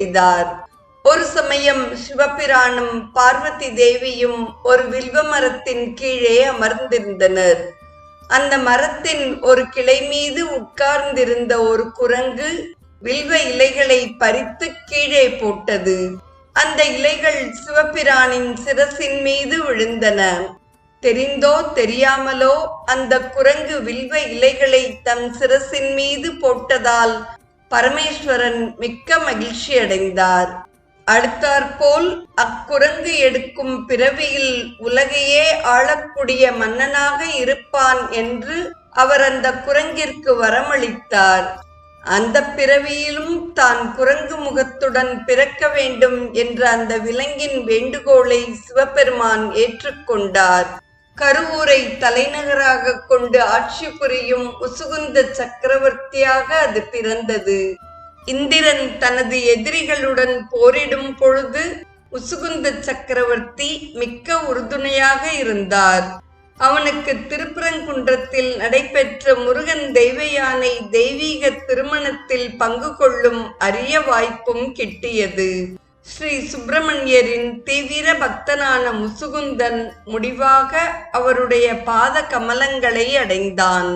செய்தார். ஒரு சமயம் சிவபிரானும் பார்வதி தேவியும் ஒரு வில்வ மரத்தின் கீழே அமர்ந்திருந்தனர். அந்த மரத்தின் ஒரு கிளை மீது உட்கார்ந்திருந்த ஒரு குரங்கு வில்வ இலைகளை பறித்து கீழே போட்டது. அந்த இலைகள் சிவபிரானின் சிரசின் மீது விழுந்தன. தெரிந்தோ தெரியாமலோ அந்த குரங்கு வில்வ இலைகளை தம் சிரசின் மீது போட்டதால் பரமேஸ்வரன் மிக்க மகிழ்ச்சி அடைந்தார். அடுத்தாற்போல் அக்குரங்கு எடுக்கும் பிறவியில் உலகையே ஆளக்கூடிய மன்னனாக இருப்பான் என்று அவர் அந்த குரங்கிற்கு வரமளித்தார். அந்த பிறவியிலும் தான் குரங்கு முகத்துடன் பிறக்க வேண்டும் என்ற அந்த விலங்கின் வேண்டுகோளை சிவபெருமான் ஏற்றுக்கொண்டார். கருவூரை தலைநகராக கொண்டு ஆட்சி புரியும் உசுகுந்த சக்கரவர்த்தியாக அது பிறந்தது. இந்திரன் தனது எதிரிகளுடன் போரிடும் பொழுது உசுகுந்த சக்கரவர்த்தி மிக்க உறுதுணையாக இருந்தார். அவனுக்கு திருப்பரங்குன்றத்தில் நடைபெற்ற முருகன் தெய்வயானை தெய்வீக திருமணத்தில் பங்கு கொள்ளும் அரிய வாய்ப்பும் கிட்டியது. ஸ்ரீ சுப்பிரமணியரின் தீவிர பக்தனான முசுகுந்தன் முடிவாக அவருடைய பாத கமலங்களை அடைந்தான்.